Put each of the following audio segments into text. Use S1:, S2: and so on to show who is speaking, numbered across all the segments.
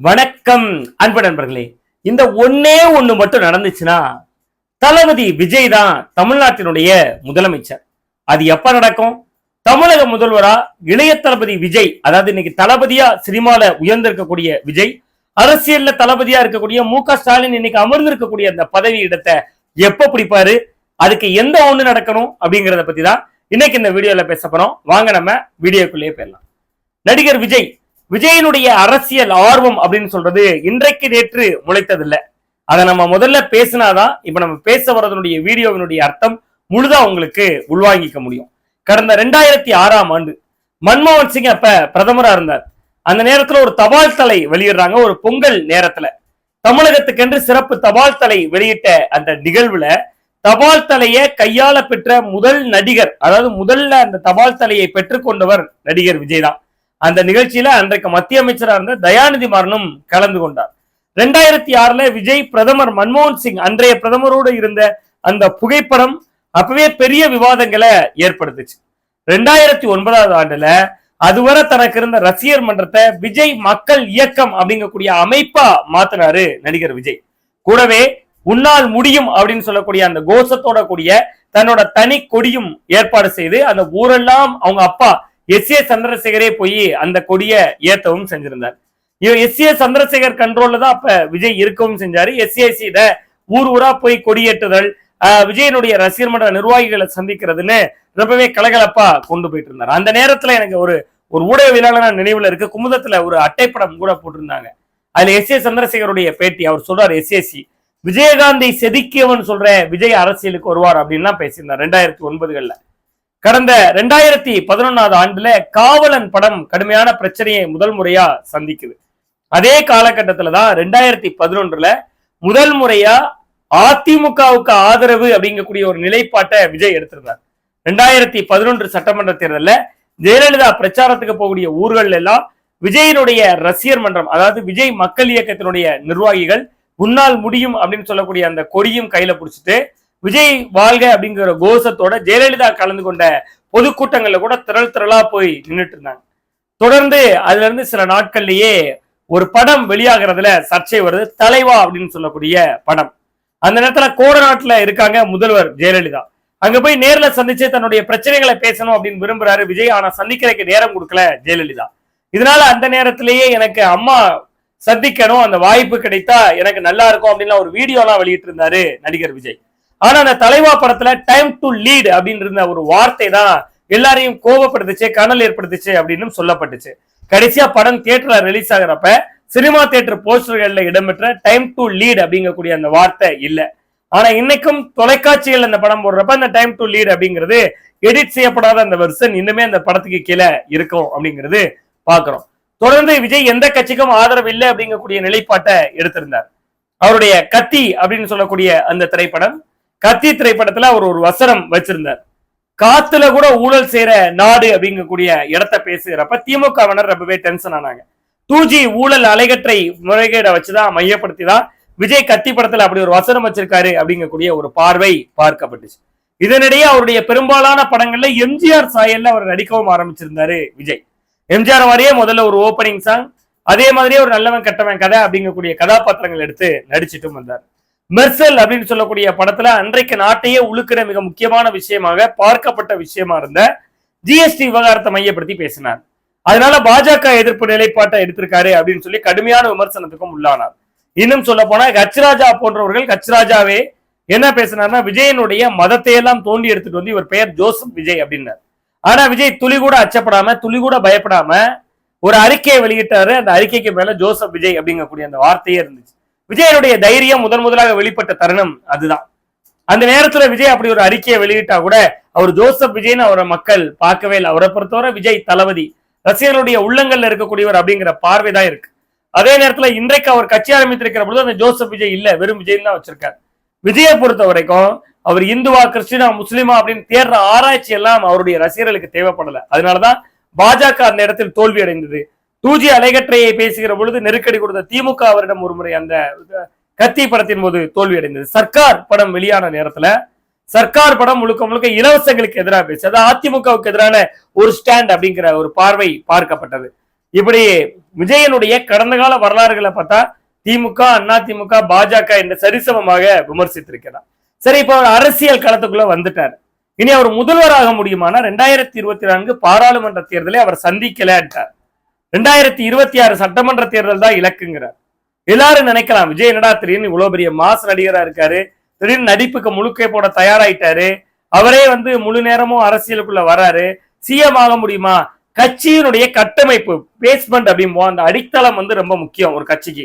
S1: வணக்கம் அன்பு நண்பர்களே. இந்த ஒன்னே ஒண்ணு மட்டும் நடந்துச்சுன்னா தளபதி விஜய் தான் தமிழ்நாட்டினுடைய முதலமைச்சர். அது எப்ப நடக்கும்? தமிழக முதல்வரா இளைய தளபதி விஜய் அதாவது இன்னைக்கு தளபதியா சினிமால உயர்ந்திருக்கக்கூடிய விஜய் அரசியல்ல தளபதியா இருக்கக்கூடிய மு க ஸ்டாலின் இன்னைக்கு அமர்ந்திருக்கக்கூடிய அந்த பதவி இடத்தை எப்ப பிடிப்பாரு? அதுக்கு எந்த ஒண்ணு நடக்கணும் அப்படிங்கறத பத்தி தான் இன்னைக்கு இந்த வீடியோல பேச போறோம். வாங்க நம்ம வீடியோக்குள்ளேயே போயிடலாம். நடிகர் விஜய் விஜயனுடைய அரசியல் ஆர்வம் அப்படின்னு சொல்றது இன்றைக்கு நேற்று முளைத்ததில்லை. அதை நம்ம முதல்ல பேசினாதான் இப்ப நம்ம பேச வரதனுடைய வீடியோவினுடைய அர்த்தம் முழுதா உங்களுக்கு உள்வாங்கிக்க முடியும். கடந்த ரெண்டாயிரத்தி ஆறாம் ஆண்டு மன்மோகன் சிங் அப்ப பிரதமரா இருந்தார். அந்த நேரத்துல ஒரு தபால் தலை வெளியிடுறாங்க ஒரு பொங்கல் நேரத்துல. தமிழகத்துக்கென்று சிறப்பு தபால் தலை வெளியிட்ட அந்த நிகழ்வுல தபால் தலைய கையாள பெற்ற முதல் நடிகர் அதாவது முதல்ல அந்த தபால் தலையை பெற்றுக்கொண்டவர் நடிகர் விஜய் தான். அந்த நிகழ்ச்சியில அன்றைக்கு மத்திய அமைச்சராக இருந்த தயாநிதி மாறனும் கலந்து கொண்டார். ரெண்டாயிரத்தி ஆறுல விஜய் பிரதமர் மன்மோகன் சிங் அன்றைய பிரதமரோடு இருந்த அந்த புகைப்படம் அப்பவே பெரிய விவாதங்களை ஏற்படுத்துச்சு. ரெண்டாயிரத்தி ஒன்பதாவது ஆண்டுல அதுவரை தனக்கு இருந்த ரசிகர் மன்றத்தை விஜய் மக்கள் இயக்கம் அப்படிங்கக்கூடிய அமைப்பா மாத்தினாரு நடிகர் விஜய். கூடவே உன்னால் முடியும் அப்படின்னு சொல்லக்கூடிய அந்த கோஷத்தோட கூடிய தன்னோட தனி கொடியும் ஏற்பாடு செய்து அந்த ஊரெல்லாம் அவங்க அப்பா எஸ் ஏ சந்திரசேகரே போய் அந்த கொடியை ஏத்தவும் செஞ்சிருந்தார். எஸ் ஏ சந்திரசேகர் கண்ட்ரோல்ல தான் அப்ப விஜய் இருக்கவும் செஞ்சாரு. எஸ்ஏசி ஊர் ஊரா போய் கொடியேற்றுதல் விஜயனுடைய ரசிகர் மன்ற நிர்வாகிகளை சந்திக்கிறதுன்னு ரொம்பவே கலகலப்பா கொண்டு போயிட்டு இருந்தார் அந்த நேரத்துல எனக்கு ஒரு ஒரு ஊடகவியலாளர் நினைவுல இருக்கு. குமுதத்துல ஒரு அட்டைப்படம் கூட போட்டிருந்தாங்க. அதுல எஸ் ஏ சந்திரசேகருடைய பேட்டி அவர் சொல்றாரு எஸ்ஏசி விஜயகாந்தை செதுக்கியவன் சொல்ற விஜய் அரசியலுக்கு வருவார் அப்படின்லாம் பேசியிருந்தார் ரெண்டாயிரத்தி ஒன்பதுகள்ல. கடந்த ரெண்டாயிரத்தி பதினொன்னாவது ஆண்டுல காவலன் படம் கடுமையான பிரச்சனையை முதல் முறையா சந்திக்குது. அதே காலகட்டத்துல தான் ரெண்டாயிரத்தி பதினொன்றுல முதல் முறையா அதிமுகவுக்கு ஆதரவு அப்படிங்கக்கூடிய ஒரு நிலைப்பாட்டை விஜய் எடுத்திருந்தார். ரெண்டாயிரத்தி பதினொன்று சட்டமன்ற தேர்தலில் ஜெயலலிதா பிரச்சாரத்துக்கு போகக்கூடிய ஊர்கள் எல்லாம் விஜயனுடைய ரசிகர் மன்றம் அதாவது விஜய் மக்கள் இயக்கத்தினுடைய நிர்வாகிகள் உன்னால் முடியும் அப்படின்னு சொல்லக்கூடிய அந்த கொடியும் கையில பிடிச்சிட்டு விஜய் வாழ்க அப்படிங்கிற கோஷத்தோட ஜெயலலிதா கலந்து கொண்ட பொதுக்கூட்டங்கள்ல கூட திரள் திரளா போய் நின்றுட்டு இருந்தாங்க. தொடர்ந்து அதுல இருந்து சில நாட்கள்லயே ஒரு படம் வெளியாகிறதுல சர்ச்சை வருது. தலைவா அப்படின்னு சொல்லக்கூடிய படம். அந்த நேரத்துல கோடநாட்டுல இருக்காங்க முதல்வர் ஜெயலலிதா. அங்க போய் நேர்ல சந்திச்சு தன்னுடைய பிரச்சனைகளை பேசணும் அப்படின்னு விரும்புறாரு விஜய். ஆனா சந்திக்கிறதுக்கு நேரம் கொடுக்கல ஜெயலலிதா. இதனால அந்த நேரத்திலேயே எனக்கு அம்மா சந்திக்கணும் அந்த வாய்ப்பு கிடைத்தா எனக்கு நல்லா இருக்கும் அப்படின்னு ஒரு வீடியோலாம் வெளியிட்டு இருந்தாரு நடிகர் விஜய். ஆனா அந்த தலைவா படத்துல டைம் டு லீட் அப்படின்னு இருந்த ஒரு வார்த்தை தான் எல்லாரையும் கோபப்படுத்துச்சு கனல் ஏற்படுத்துச்சு அப்படின்னு சொல்லப்பட்டுச்சு. கடைசியா படம் தியேட்டர்ல ரிலீஸ் ஆகுறப்ப சினிமா தியேட்டர் போஸ்டர்கள்ல இடம்பெற்ற டைம் டு லீட் அப்படிங்கக்கூடிய அந்த வார்த்தை இல்ல. ஆனா இன்னைக்கும் தொலைக்காட்சிகள் அந்த படம் போடுறப்ப அந்த டைம் டு லீட் அப்படிங்கிறது எடிட் செய்யப்படாத அந்த வெர்சன் இன்னுமே அந்த படத்துக்கு கீழே இருக்கும் அப்படிங்கிறது பாக்குறோம். தொடர்ந்து விஜய் எந்த கட்சிக்கும் ஆதரவு இல்லை அப்படிங்கக்கூடிய நிலைப்பாட்டை எடுத்திருந்தார். அவருடைய கத்தி அப்படின்னு சொல்லக்கூடிய அந்த திரைப்படம் கத்தி திரைப்படத்துல அவர் ஒரு வசனம் வச்சிருந்தார். காத்துல கூட ஊழல் செய்யற நாடு அப்படிங்கக்கூடிய இடத்த பேசுகிறப்ப திமுகவினர் ரொம்பவே டென்ஷன் ஆனாங்க. டூ ஜி ஊழல் அலைகற்றை முறைகேடை வச்சுதான் மையப்படுத்தி தான் விஜய் கத்தி படத்துல அப்படி ஒரு வசனம் வச்சிருக்காரு அப்படிங்கக்கூடிய ஒரு பார்வை பார்க்கப்பட்டுச்சு. இதனிடையே அவருடைய பெரும்பாலான படங்கள்ல எம்ஜிஆர் சாயல்ல அவர் நடிக்கவும் ஆரம்பிச்சிருந்தாரு விஜய். எம்ஜிஆர் மாதிரியே முதல்ல ஒரு ஓப்பனிங் சாங் அதே மாதிரியே ஒரு நல்லவன் கெட்டவன் கதை அப்படிங்கக்கூடிய கதாபாத்திரங்கள் எடுத்து நடிச்சிட்டும் வந்தார். மெர்சல் அப்படின்னு சொல்லக்கூடிய படத்துல அன்றைக்கு நாட்டையே உழுக்கிற மிக முக்கியமான விஷயமாக பார்க்கப்பட்ட விஷயமா இருந்த ஜிஎஸ்டி விவகாரத்தை மையப்படுத்தி பேசினார். அதனால பாஜக எதிர்ப்பு நிலைப்பாட்டை எடுத்திருக்காரு அப்படின்னு சொல்லி கடுமையான விமர்சனத்துக்கும் உள்ளானார். இன்னும் சொல்ல போனா கச்ராஜா போன்றவர்கள் கச்ராஜாவே என்ன பேசினார்னா விஜயனுடைய மதத்தை எல்லாம் தோண்டி எடுத்துட்டு வந்து இவர் பெயர் ஜோசப் விஜய் அப்படின்னார். ஆனா விஜய் துளி கூட அச்சப்படாம துளி கூட பயப்படாம ஒரு அறிக்கையை வெளியிட்டாரு. அந்த அறிக்கைக்கு மேல ஜோசப் விஜய் அப்படிங்கக்கூடிய அந்த வார்த்தையே இருந்துச்சு. விஜயனுடைய தைரியம் முதன் முதலாக வெளிப்பட்ட தருணம் அதுதான். அந்த நேரத்துல விஜய் அப்படி ஒரு அறிக்கையை வெளியிட்டா கூட அவர் ஜோசப் விஜய்னு அவரை மக்கள் பார்க்கவே இல்லை. அவரை பொறுத்தவரை விஜய் தளபதி. ரசிகர்களுடைய உள்ளங்கள்ல இருக்கக்கூடியவர் அப்படிங்கிற பார்வை தான் இருக்கு. அதே நேரத்துல இன்றைக்கு அவர் கட்சி ஆரம்பித்திருக்கிற பொழுது அந்த ஜோசப் விஜய் இல்ல. வெறும் விஜய் தான் வச்சிருக்காரு. விஜயை பொறுத்த வரைக்கும் அவர் இந்துவா கிறிஸ்டினா முஸ்லிமா அப்படின்னு தேடுற ஆராய்ச்சி எல்லாம் அவருடைய ரசிகர்களுக்கு தேவைப்படல. அதனாலதான் பாஜக அந்த இடத்தில் தோல்வி அடைந்தது டூ ஜி அலைகற்றையை பேசுகிற பொழுது நெருக்கடி கொடுத்த திமுக அவரிடம் ஒருமுறை அந்த கத்தி படத்தின் போது தோல்வி அடைந்தது. சர்க்கார் படம் வெளியான நேரத்துல சர்க்கார் படம் முழுக்க முழுக்க இலவசங்களுக்கு எதிராக பேசு அதாவது அதிமுகவுக்கு எதிரான ஒரு ஸ்டாண்ட் அப்படிங்கிற ஒரு பார்வை பார்க்கப்பட்டது. இப்படி விஜயனுடைய கடந்த கால வரலாறுகளை பார்த்தா திமுக அண்ணா திமுக பாஜக என்று சரிசமமாக விமர்சித்திருக்கிறார். சரி இப்ப அவர் அரசியல் களத்துக்குள்ள வந்துட்டார். இனி அவர் முதல்வராக முடியுமானா ரெண்டாயிரத்தி இருபத்தி நான்கு பாராளுமன்ற தேர்தலை அவர் சந்திக்கலன்ட்டார். ரெண்டாயிரத்தி இருபத்தி ஆறு சட்டமன்ற தேர்தல் தான் இலக்குங்கிறார். எல்லாரும் நினைக்கலாம் விஜய் என்னடா திடீர்னு இவ்வளவு பெரிய மாஸ் நடிகரா இருக்காரு திடீர்னு நடிப்புக்கு முழுக்கை போட தயாராயிட்டாரு அவரே வந்து முழு நேரமும் அரசியலுக்குள்ள வராரு சிஎம் ஆக முடியுமா? கட்சியினுடைய கட்டமைப்பு பேஸ்மெண்ட் அப்படிம்போம் அந்த அடித்தளம் வந்து ரொம்ப முக்கியம் ஒரு கட்சிக்கு.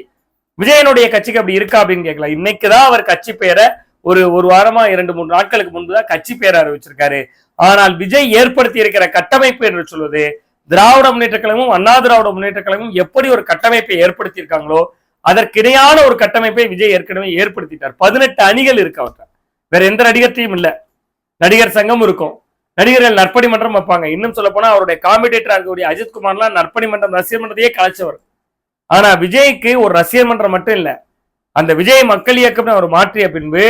S1: விஜயனுடைய கட்சிக்கு அப்படி இருக்கா அப்படின்னு கேட்கலாம் இன்னைக்குதான் அவர் கட்சி பெயரை ஒரு ஒரு வாரமா இரண்டு மூணு நாட்களுக்கு முன்பு தான் கட்சி பெயரை அறிவிச்சிருக்காரு ஆனால் விஜய் ஏற்படுத்தி இருக்கிற கட்டமைப்பு என்று சொல்வது திராவிட முன்னேற்ற கழகமும் அண்ணா திராவிட முன்னேற்ற கழகமும் எப்படி ஒரு கட்டமைப்பை ஏற்படுத்தி இருக்காங்களோ அதற்கிடையான ஒரு கட்டமைப்பை விஜய் ஏற்கனவே ஏற்படுத்திட்டார். பதினெட்டு அணிகள் இருக்கு அவர்கிட்ட வேற எந்த நடிகர்த்தையும் இல்லை. நடிகர் சங்கம் இருக்கும். நடிகர்கள் நற்பணி மன்றம் வைப்பாங்க. இன்னும் சொல்ல போனா அவருடைய காம்படிட்டரா இருக்கக்கூடிய அஜித் குமார்லாம் நற்பணி மன்றம் ரசிகர் மன்றத்தையே கலைச்சவர். ஆனா விஜய்க்கு ஒரு ரசிகர் மன்றம் மட்டும் இல்லை. அந்த விஜய் மக்கள் இயக்கம் அவர் மாற்றிய பின்பு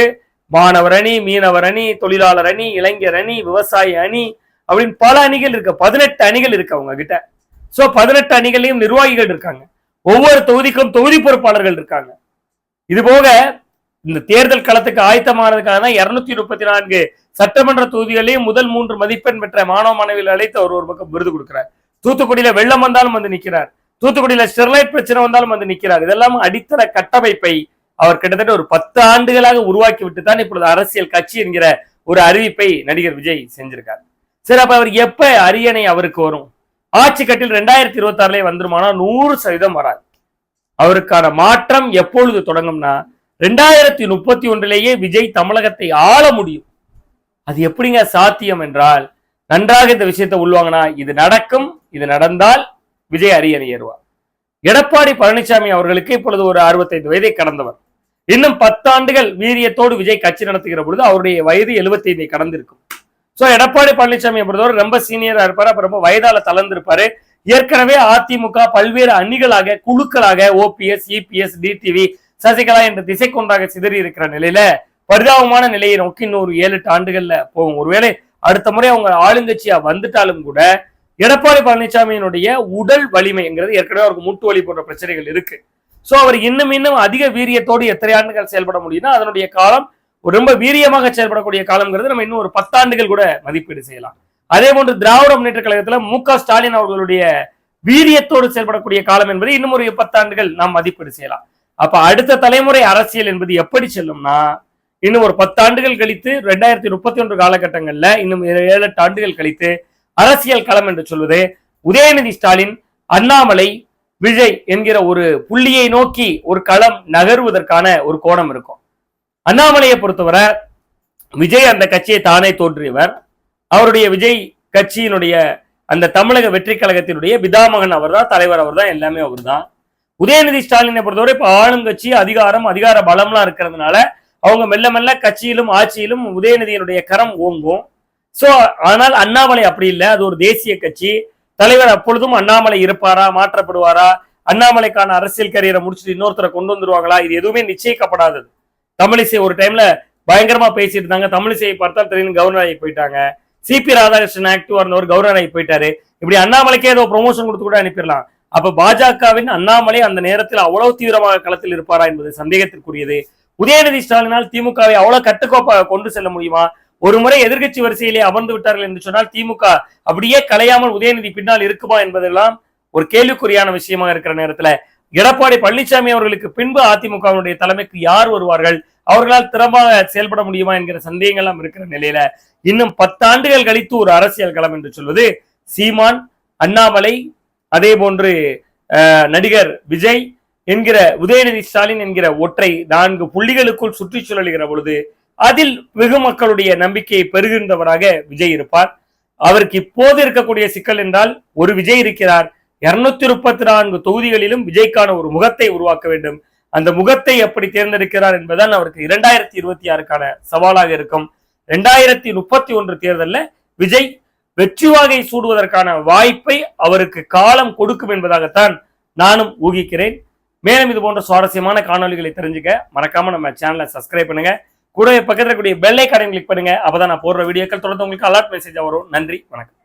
S1: மாணவர் அணி மீனவர் அணி தொழிலாளர் அணி இளைஞர் அணி விவசாய அணி அப்படின்னு பல அணிகள் இருக்கு. பதினெட்டு அணிகள் இருக்கு அவங்க கிட்ட ஸோ பதினெட்டு அணிகளையும் நிர்வாகிகள் இருக்காங்க. ஒவ்வொரு தொகுதிக்கும் தொகுதி பொறுப்பாளர்கள் இருக்காங்க. இது போக இந்த தேர்தல் களத்துக்கு ஆயத்தமானதுக்காக தான் இருநூத்தி முப்பத்தி நான்கு சட்டமன்ற தொகுதிகளையும் முதல் மூன்று மதிப்பெண் பெற்ற மாணவ மாணவிகள் அழைத்து அவர் ஒரு பக்கம் விருது கொடுக்கிறார். தூத்துக்குடியில வெள்ளம் வந்தாலும் வந்து நிக்கிறார். தூத்துக்குடியில ஸ்டெர்லைட் பிரச்சனை வந்தாலும் வந்து நிக்கிறார். இதெல்லாம் அடித்தள கட்டமைப்பை அவர் கிட்டத்தட்ட ஒரு பத்து ஆண்டுகளாக உருவாக்கி விட்டு தான் இப்பொழுது அரசியல் கட்சி என்கிற ஒரு அறிவிப்பை நடிகர் விஜய் செஞ்சிருக்கார். சரி அப்ப அவர் எப்ப அரியணை அவருக்கு வரும்? ஆட்சி கட்டில் ரெண்டாயிரத்தி இருபத்தி ஆறுல வந்துருமானா? நூறு சதவீதம் வராது. அவருக்கான மாற்றம் எப்பொழுது தொடங்கும்னா ரெண்டாயிரத்தி முப்பத்தி ஒன்றிலேயே விஜய் தமிழகத்தை ஆள முடியும். அது எப்படிங்க சாத்தியம் என்றால் நன்றாக இந்த விஷயத்தை உள்வாங்கினா இது நடக்கும் இது நடந்தால் விஜய் அரியணை ஏறுவார். எடப்பாடி பழனிசாமி அவர்களுக்கு இப்பொழுது ஒரு அறுபத்தைந்து வயதை கடந்தவர். இன்னும் பத்தாண்டுகள் வீரியத்தோடு விஜய் கட்சி நடத்துகிற பொழுது அவருடைய வயது 75 கடந்திருக்கும். சோ எடப்பாடி பழனிசாமி பொறுத்தவரை ரொம்ப சீனியரா இருப்பாரு அப்ப ரொம்ப வயதால தளர்ந்திருப்பாரு. ஏற்கனவே அதிமுக பல்வேறு அணிகளாக குழுக்களாக ஓபிஎஸ் இபிஎஸ் டிடிவி சசிகலா என்ற திசை கொண்டாக சிதறி இருக்கிற நிலையில பரிதாபமான நிலையை நோக்கி இன்னொரு ஏழு எட்டு ஆண்டுகள்ல போகும். ஒருவேளை அடுத்த முறை அவங்க ஆளுங்கட்சியா வந்துட்டாலும் கூட எடப்பாடி பழனிசாமியினுடைய உடல் வலிமைங்கிறது ஏற்கனவே அவருக்கு மூட்டு வலி போன்ற பிரச்சனைகள் இருக்கு. சோ அவர் இன்னும் இன்னும் அதிக வீரியத்தோடு எத்தனை ஆண்டுகள் செயல்பட முடியும்னா அதனுடைய காலம் ரொம்ப வீரியமாக செயல்படக்கூடிய காலம்ங்கிறது நம்ம இன்னும் ஒரு பத்தாண்டுகள் கூட மதிப்பீடு செய்யலாம். அதே போன்று திராவிட முன்னேற்ற கழகத்துல மு க ஸ்டாலின் அவர்களுடைய வீரியத்தோடு செயல்படக்கூடிய காலம் என்பது இன்னும் ஒரு பத்தாண்டுகள் நாம் மதிப்பீடு செய்யலாம். அப்ப அடுத்த தலைமுறை அரசியல் என்பது எப்படி செல்லும்னா இன்னும் ஒரு பத்தாண்டுகள் கழித்து ரெண்டாயிரத்தி முப்பத்தி ஒன்று காலகட்டங்கள்ல இன்னும் ஏழு எட்டு ஆண்டுகள் கழித்து அரசியல் களம் என்று சொல்வது உதயநிதி ஸ்டாலின் அண்ணாமலை விஜய் என்கிற ஒரு புள்ளியை நோக்கி ஒரு களம் நகர்வதற்கான ஒரு கோணம் இருக்கும். அண்ணாமலையை பொறுத்தவரை விஜய் அந்த கட்சியை தானே தோன்றியவர். அவருடைய விஜய் கட்சியினுடைய அந்த தமிழக வெற்றி கழகத்தினுடைய பிதாமகன் அவர்தான் தலைவர் அவர்தான் எல்லாமே அவர்தான். உதயநிதி ஸ்டாலினை பொறுத்தவரை இப்போ ஆளும் கட்சி அதிகாரம் அதிகார பலம்லாம் இருக்கிறதுனால அவங்க மெல்ல மெல்ல கட்சியிலும் ஆட்சியிலும் உதயநிதியினுடைய கரம் ஓங்கும். ஸோ ஆனால் அண்ணாமலை அப்படி இல்லை. அது ஒரு தேசிய கட்சி. தலைவர் அப்பொழுதும் அண்ணாமலை இருப்பாரா மாற்றப்படுவாரா? அண்ணாமலைக்கான அரசியல் கரியரை முடிச்சுட்டு இன்னொருத்தரை கொண்டு வந்துருவாங்களா? இது எதுவுமே நிச்சயிக்கப்படாதது. தமிழிசை ஒரு டைம்ல பயங்கரமா பேசிட்டு இருந்தாங்க. தமிழிசையை பார்த்தா திடீர்னு கவர்னர் ஆகி போயிட்டாங்க. சிபி ராதாகிருஷ்ணன் ஆக்டிவா இருந்தவர் கவர்னர் ஆகி போயிட்டாரு. இப்படி அண்ணாமலைக்கே ஏதோ ப்ரொமோஷன் கொடுத்து கூட அனுப்பிடலாம். அப்ப பாஜகவின் அண்ணாமலை அந்த நேரத்தில் அவ்வளவு தீவிரமாக களத்தில் இருப்பாரா என்பது சந்தேகத்திற்குரியது. உதயநிதி ஸ்டாலினால் திமுகவை அவ்வளவு கட்டுக்கோப்பா கொண்டு செல்ல முடியுமா? ஒரு முறை எதிர்க்கட்சி வரிசையிலே அமர்ந்து விட்டார்கள் என்று சொன்னால் திமுக அப்படியே கலையாமல் உதயநிதி பின்னால் இருக்குமா என்பதெல்லாம் ஒரு கேள்விக்குறியான விஷயமா இருக்கிற நேரத்துல எடப்பாடி பழனிசாமி அவர்களுக்கு பின்பு அதிமுகவினுடைய தலைமைக்கு யார் வருவார்கள்? அவர்களால் திறமாக செயல்பட முடியுமா என்கிற சந்தேகங்கள் எல்லாம் இருக்கிற நிலையில இன்னும் பத்தாண்டுகள் கழித்து ஒரு அரசியல் களம் என்று சொல்வது சீமான் அண்ணாமலை அதே போன்று நடிகர் விஜய் என்கிற உதயநிதி ஸ்டாலின் என்கிற ஒற்றை நான்கு புள்ளிகளுக்குள் சுற்றி சுழலுகிற பொழுது அதில் வெகு மக்களுடைய நம்பிக்கையை பெறுகின்றவராக விஜய் இருப்பார். அவருக்கு இப்போது இருக்கக்கூடிய சிக்கல் என்றால் ஒரு விஜய் இருக்கிறார் இருநூத்தி முப்பத்தி நான்கு தொகுதிகளிலும் விஜய்க்கான ஒரு முகத்தை உருவாக்க வேண்டும். அந்த முகத்தை எப்படி தேர்ந்தெடுக்கிறார் என்பதுதான் அவருக்கு இரண்டாயிரத்தி இருபத்தி ஆறுக்கான சவாலாக இருக்கும். ரெண்டாயிரத்தி முப்பத்தி ஒன்று தேர்தல்ல விஜய் வெற்றி வாகை சூடுவதற்கான வாய்ப்பை அவருக்கு காலம் கொடுக்கும் என்பதாகத்தான் நானும் ஊகிக்கிறேன். மேலும் இது போன்ற சுவாரஸ்யமான காணொளிகளை தெரிஞ்சுக்க மறக்காம நம்ம சேனலை சப்ஸ்கிரைப் பண்ணுங்க. கூடவே பக்கத்தில் இருக்கக்கூடிய பெல்லை ஐக்கானை கிளிக் பண்ணுங்க. அப்பதான் நான் போடுற வீடியோக்கள் தொடர்ந்து உங்களுக்கு அலர்ட் மெசேஜ் வரும். நன்றி. வணக்கம்.